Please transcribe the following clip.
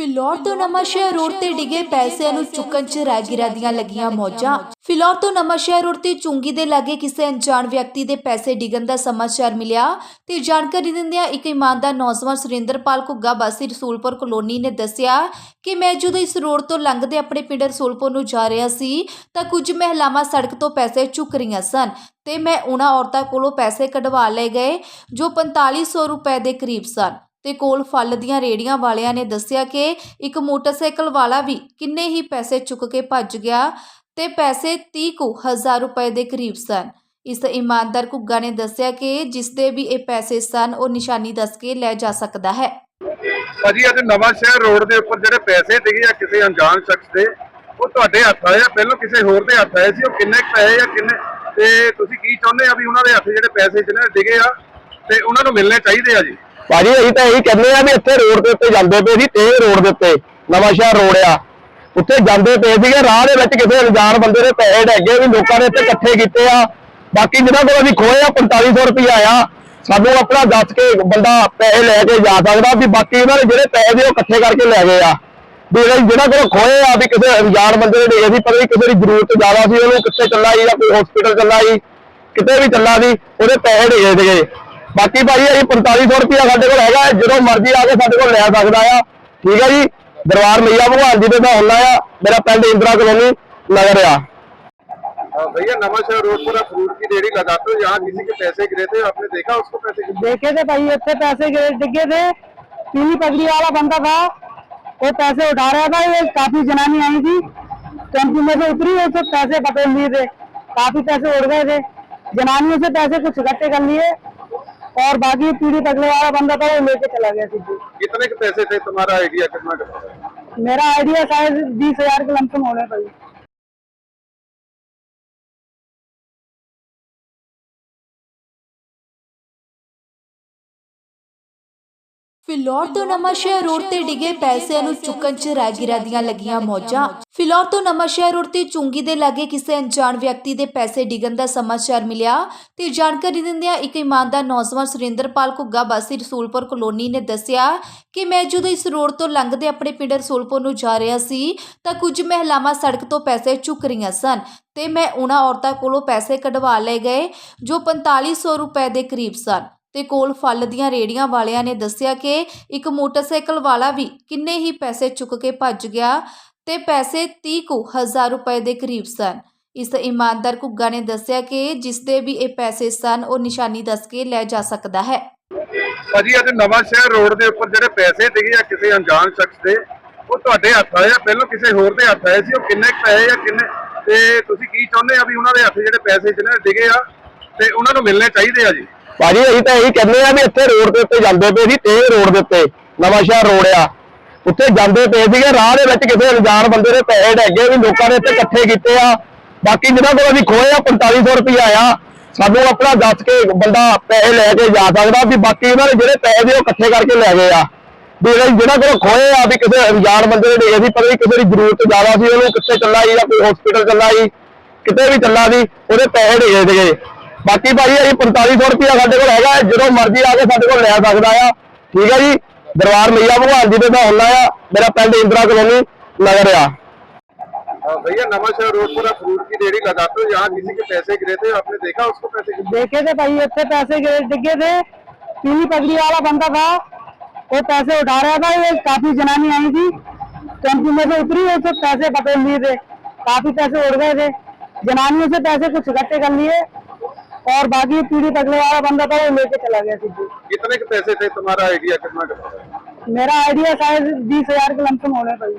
ਫਿਲੌਰ ਤੋਂ ਨਵਾਂਸ਼ਹਿਰ ਰੋਡ ਤੇ ਡਿੱਗੇ ਪੈਸਿਆਂ ਨੂੰ ਚੁੱਕਣ 'ਚ ਰਾਗੀਰਾ ਦੀਆਂ ਲੱਗੀਆਂ ਮੌਜਾਂ। ਫਿਲੌਰ ਤੋਂ ਨਵਾਂਸ਼ਹਿਰ ਰੋਡ ਤੇ ਚੁੰਗੀ ਦੇ ਲਾਗੇ ਕਿਸੇ ਅਣਜਾਣ ਵਿਅਕਤੀ ਦੇ ਪੈਸੇ ਡਿੱਗਣ ਦਾ ਸਮਾਚਾਰ ਮਿਲਿਆ ਤੇ ਜਾਣਕਾਰੀ ਦਿੰਦਿਆਂ ਇੱਕ ਇਮਾਨਦਾਰ ਨੌਜਵਾਨ ਸੁਰਿੰਦਰਪਾਲ ਘੁੱਗਾ ਬਾਸੀ ਰਸੂਲਪੁਰ ਕਲੋਨੀ ਨੇ ਦੱਸਿਆ ਕਿ ਮੈਂ ਜਦੋਂ ਇਸ ਰੋਡ ਤੋਂ ਲੰਘਦੇ ਆਪਣੇ ਪਿੰਡ ਰਸੂਲਪੁਰ ਨੂੰ ਜਾ ਰਿਹਾ ਸੀ ਤਾਂ ਕੁਝ ਮਹਿਲਾਵਾਂ ਸੜਕ ਤੋਂ ਪੈਸੇ ਚੁੱਕ ਰਹੀਆਂ ਸਨ ਤੇ ਮੈਂ ਉਹਨਾਂ ਔਰਤਾਂ ਕੋਲੋਂ ਪੈਸੇ ਕਢਵਾ ਲਏ ਗਏ ਜੋ 4500 ਰੁਪਏ ਦੇ ਕਰੀਬ ਸਨ। ਤੇ ਕੋਲ ਫਲ ਦੀਆਂ ਰੇੜੀਆਂ ਵਾਲਿਆਂ ਨੇ ਦੱਸਿਆ ਕਿ ਇੱਕ ਮੋਟਰਸਾਈਕਲ ਵਾਲਾ ਵੀ ਕਿੰਨੇ ਹੀ ਪੈਸੇ ਚੁੱਕ ਕੇ ਭੱਜ ਗਿਆ ਤੇ ਪੈਸੇ 30 ਕੁ ਹਜ਼ਾਰ ਰੁਪਏ ਦੇ ਕਰੀਬ ਸਨ। ਇਸ ਇਮਾਨਦਾਰ ਘੁੱਗਾ ਨੇ ਦੱਸਿਆ ਕਿ ਜਿਸ ਦੇ ਵੀ ਇਹ ਪੈਸੇ ਸਨ, ਉਹ ਨਿਸ਼ਾਨੀ ਦੱਸ ਕੇ ਲੈ ਜਾ ਸਕਦਾ ਹੈ। ਭਾਜੀ, ਅੱਜ ਨਵਾਂ ਸ਼ਹਿਰ ਰੋਡ ਦੇ ਉੱਪਰ ਜਿਹੜੇ ਪੈਸੇ ਡਿੱਗੇ ਆ ਕਿਸੇ ਅਣਜਾਣ ਸ਼ਖਸ ਦੇ, ਉਹ ਤੁਹਾਡੇ ਹੱਥ ਆਏ ਆ? ਪਹਿਲਾਂ ਕਿਸੇ ਹੋਰ ਦੇ ਹੱਥ ਆਏ ਸੀ? ਉਹ ਕਿੰਨੇ ਕੁ ਪੈਸੇ ਆ ਕਿੰਨੇ ਤੇ ਤੁਸੀਂ ਕੀ ਚਾਹੁੰਦੇ ਆ ਵੀ ਉਹਨਾਂ ਦੇ ਹੱਥ ਜਿਹੜੇ ਪੈਸੇ ਜਿਹਨਾਂ ਡਿੱਗੇ ਆ, ਤੇ ਉਹਨਾਂ ਨੂੰ ਮਿਲਣੇ ਚਾਹੀਦੇ ਆ ਜੀ? ਭਾਜੀ, ਅਸੀਂ ਤਾਂ ਇਹੀ ਕਹਿੰਦੇ ਆ ਵੀ ਇੱਥੇ ਰੋਡ ਦੇ ਉੱਤੇ ਜਾਂਦੇ ਪਏ ਸੀ ਤੇ ਰੋਡ ਦੇ ਉੱਤੇ, ਨਵਾਂ ਸ਼ਹਿਰ ਰੋਡ ਆ। ਉੱਥੇ ਜਾਂਦੇ ਪਏ ਸੀਗੇ, ਰਾਹ ਦੇ ਵਿੱਚ ਕਿਸੇ ਅਣਜਾਣ ਬੰਦੇ ਦੇ ਪੈਸੇ ਡੈਗੇ ਵੀ ਲੋਕਾਂ ਨੇ ਇੱਥੇ ਇਕੱਠੇ ਕੀਤੇ ਆ। ਬਾਕੀ ਜਿਹਨਾਂ ਕੋਲ ਅਸੀਂ ਖੋਏ ਆ 4500 ਰੁਪਇਆ ਆ। ਸਾਨੂੰ ਆਪਣਾ ਦੱਸ ਕੇ ਬੰਦਾ ਪੈਸੇ ਲੈ ਕੇ ਜਾ ਸਕਦਾ ਵੀ ਬਾਕੀ ਉਹਨਾਂ ਨੇ ਜਿਹੜੇ ਪੈਸੇ ਦੇ ਉਹ ਇਕੱਠੇ ਕਰਕੇ ਲੈ ਗਏ ਆ। ਵੀ ਜਿਹੜੇ ਜਿਹਨਾਂ ਕੋਲ ਖੋਏ ਆ ਵੀ ਕਿਸੇ ਅਣਜਾਣ ਬੰਦੇ ਨੇ ਡੇਗੇ ਸੀ, ਪਤਾ ਨਹੀਂ ਕਿਸੇ ਦੀ ਜ਼ਰੂਰਤ ਜ਼ਿਆਦਾ ਸੀ, ਉਹਨੂੰ ਕਿੱਥੇ ਚੱਲਾ ਸੀ ਜਾਂ ਕੋਈ ਹਸਪੀਟਲ ਚੱਲਾ ਸੀ ਕਿਤੇ ਵੀ ਚੱਲਾ ਸੀ, ਉਹਦੇ ਪੈਸੇ ਡੇਗੇ ਸੀਗੇ। ਬਾਕੀ ਭਾਈ ਅਸੀਂ 4500 ਰੁਪਇਆ ਸਾਡੇ ਕੋਲ ਹੈਗਾ ਹੈ, ਜਦੋਂ ਮਰਜ਼ੀ ਆ ਕੇ ਸਾਡੇ ਕੋਲ ਲੈ ਸਕਦਾ ਆ ਠੀਕ ਹੈ ਜੀ ਦਰਬਾਰ ਮਈਆ ਭਗਵਾਨ ਜੀ ਦੇ ਦਾ ਹੁੰਦਾ ਆ ਮੇਰਾ ਪਿੰਡ ਇੰਦਰਾ ਕਲੋਨੀ ਨਗਰ ਆ अ, भैया नवा शहर रोड पर आप फ्रूट की रेडी लगाते हो यहाँ किसी के पैसे गिरे थे आपने देखा उसको पैसे गिरे? देखे थे भाई अच्छे पैसे गिरे डिगे थे पीली पगड़ी वाला बंदा था वो पैसे उठा रहा था ये काफी जनानी आई थी टेम्पू में से उतरी उससे पैसे पकड़ लिए थे काफी पैसे उड़ गए थे जनानियों से पैसे कुछ इकट्ठे कर लिए और बाकी पीली पगड़ी वाला बंदा था वो लेके चला गया सीधे कितने के पैसे थे तुम्हारा आइडिया कितना का था? मेरा आइडिया शायद बीस हजार के लमसम होने भाई ਫਿਲੌਰ ਤੋਂ ਨਵਾਂਸ਼ਹਿਰ ਰੋਡ ਤੇ ਡਿੱਗੇ ਪੈਸਿਆਂ ਨੂੰ ਚੁੱਕਣ 'ਚ ਰਾਗੀਰਾ ਦੀਆਂ ਲੱਗੀਆਂ ਮੌਜਾਂ। ਫਿਲੌਰ ਤੋਂ ਨਵਾਂਸ਼ਹਿਰ ਰੋਡ ਤੇ ਚੁੰਗੀ ਦੇ ਲਾਗੇ ਕਿਸੇ ਅਣਜਾਣ ਵਿਅਕਤੀ ਦੇ ਪੈਸੇ ਡਿੱਗਣ ਦਾ ਸਮਾਚਾਰ ਮਿਲਿਆ ਤੇ ਜਾਣਕਾਰੀ ਦਿੰਦਿਆਂ ਇੱਕ ਇਮਾਨਦਾਰ ਨੌਜਵਾਨ ਸੁਰਿੰਦਰਪਾਲ ਘੁੱਗਾ ਬਾਸੀ ਰਸੂਲਪੁਰ ਕਲੋਨੀ ਨੇ ਦੱਸਿਆ ਕਿ ਮੈਂ ਜਦੋਂ ਇਸ ਰੋਡ ਤੋਂ ਲੰਘਦੇ ਆਪਣੇ ਪਿੰਡ ਰਸੂਲਪੁਰ ਨੂੰ ਜਾ ਰਿਹਾ ਸੀ ਤਾਂ ਕੁਝ ਮਹਿਲਾਵਾਂ ਸੜਕ ਤੋਂ ਪੈਸੇ ਚੁੱਕ ਰਹੀਆਂ ਸਨ ਤੇ ਮੈਂ ਉਹਨਾਂ ਔਰਤਾਂ ਕੋਲੋਂ ਪੈਸੇ ਕਢਵਾ ਲਏ ਗਏ ਜੋ 4500 ਰੁਪਏ ਦੇ ਕਰੀਬ ਸਨ। ਤੇ ਕੋਲ ਫਲ ਦੀਆਂ ਰੇੜੀਆਂ ਵਾਲਿਆਂ ਨੇ ਦੱਸਿਆ ਕਿ ਇੱਕ ਮੋਟਰਸਾਈਕਲ ਵਾਲਾ ਵੀ ਕਿੰਨੇ ਹੀ ਪੈਸੇ ਚੁੱਕ ਕੇ ਭੱਜ ਗਿਆ ਤੇ ਪੈਸੇ 30 ਕੁ ਹਜ਼ਾਰ ਰੁਪਏ ਦੇ ਕਰੀਬ ਸਨ। ਇਸ ਇਮਾਨਦਾਰ ਘੁੱਗਾ ਨੇ ਦੱਸਿਆ ਕਿ ਜਿਸ ਦੇ ਵੀ ਇਹ ਪੈਸੇ ਸਨ, ਉਹ ਨਿਸ਼ਾਨੀ ਦੱਸ ਕੇ ਲੈ ਜਾ ਸਕਦਾ ਹੈ। ਭਾਜੀ, ਅੱਜ ਨਵਾਂ ਸ਼ਹਿਰ ਰੋਡ ਦੇ ਉੱਪਰ ਜਿਹੜੇ ਪੈਸੇ ਡਿੱਗੇ ਆ ਕਿਸੇ ਅਣਜਾਣ ਸ਼ਖਸ ਦੇ, ਉਹ ਤੁਹਾਡੇ ਹੱਥ ਆਏ ਆ? ਪਹਿਲਾਂ ਕਿਸੇ ਹੋਰ ਦੇ ਹੱਥ ਆਏ ਸੀ? ਉਹ ਕਿੰਨੇ ਕੁ ਪੈਸੇ ਆ ਕਿੰਨੇ ਤੇ ਤੁਸੀਂ ਕੀ ਚਾਹੁੰਦੇ ਆ ਵੀ ਉਹਨਾਂ ਦੇ ਹੱਥ ਜਿਹੜੇ ਪੈਸੇ ਜਿਹਨਾਂ ਡਿੱਗੇ ਆ, ਤੇ ਉਹਨਾਂ ਨੂੰ ਮਿਲਣੇ ਚਾਹੀਦੇ ਆ ਜੀ? ਭਾਜੀ, ਅਸੀਂ ਤਾਂ ਇਹੀ ਕਹਿੰਦੇ ਆ ਵੀ ਇੱਥੇ ਰੋਡ ਦੇ ਉੱਤੇ ਜਾਂਦੇ ਪਏ ਸੀ ਤੇ ਰੋਡ ਦੇ ਉੱਤੇ, ਨਵਾਂ ਸ਼ਹਿਰ ਰੋਡ ਆ। ਉੱਥੇ ਜਾਂਦੇ ਪਏ ਸੀਗੇ, ਰਾਹ ਦੇ ਵਿੱਚ ਕਿਸੇ ਅਣਜਾਣ ਬੰਦੇ ਦੇ ਪੈਸੇ ਡੈਗੇ ਵੀ ਲੋਕਾਂ ਨੇ ਇੱਥੇ ਇਕੱਠੇ ਕੀਤੇ ਆ। ਬਾਕੀ ਜਿਹਨਾਂ ਕੋਲ ਅਸੀਂ ਖੋਏ ਆ 4500 ਰੁਪਇਆ ਆ। ਸਾਨੂੰ ਆਪਣਾ ਦੱਸ ਕੇ ਬੰਦਾ ਪੈਸੇ ਲੈ ਕੇ ਜਾ ਸਕਦਾ ਵੀ ਬਾਕੀ ਉਹਨਾਂ ਨੇ ਜਿਹੜੇ ਪੈਸੇ ਦੇ ਉਹ ਇਕੱਠੇ ਕਰਕੇ ਲੈ ਗਏ ਆ। ਵੀ ਜਿਹੜੇ- ਜਿਹਨਾਂ ਕੋਲ ਖੋਏ ਆ ਵੀ ਕਿਸੇ ਅਣਜਾਣ ਬੰਦੇ ਨੇ ਡੇਗੇ ਸੀ, ਪਤਾ ਵੀ ਕਿਸੇ ਦੀ ਜ਼ਰੂਰਤ ਜ਼ਿਆਦਾ ਸੀ, ਉਹਨੂੰ ਕਿੱਥੇ ਚੱਲਾ ਸੀ ਜਾਂ ਕੋਈ ਹਸਪੀਟਲ ਚੱਲਾ ਸੀ ਕਿਤੇ ਵੀ ਚੱਲਾ ਸੀ, ਉਹਦੇ ਪੈਸੇ ਡੇਗੇ ਸੀਗੇ। ਬਾਕੀ ਭਾਈ ਅਸੀਂ 4500 ਰੁਪਇਆ ਸਾਡੇ ਕੋਲ ਹੈਗਾ ਹੈ, ਜਦੋਂ ਮਰਜ਼ੀ ਆ ਕੇ ਸਾਡੇ ਕੋਲ ਲੈ ਸਕਦਾ ਆ ਠੀਕ ਹੈ ਜੀ ਦਰਬਾਰ ਮਈਆ ਭਗਵਾਨ ਜੀ ਦੇ ਦਾ ਹੁੰਦਾ ਆ ਮੇਰਾ ਪਿੰਡ ਇੰਦਰਾ ਕਲੋਨੀ ਨਗਰ ਆ अ, भैया नवा शहर रोड पर आप फ्रूट की रेडी लगाते हो यहाँ किसी के पैसे गिरे थे आपने देखा उसको पैसे गिरे? देखे थे भाई अच्छे पैसे गिरे डिगे थे पीली पगड़ी वाला बंदा था वो पैसे उठा रहा था ये काफी जनानी आई थी टेम्पू में से उतरी उससे पैसे पकड़ लिए थे काफी पैसे उड़ गए थे जनानियों से पैसे कुछ इकट्ठे कर लिए और बाकी पीली पगड़ी वाला बंदा था वो लेके चला गया सीधे कितने के पैसे थे तुम्हारा आइडिया कितना का था? मेरा आइडिया शायद बीस हजार के लमसम होने भाई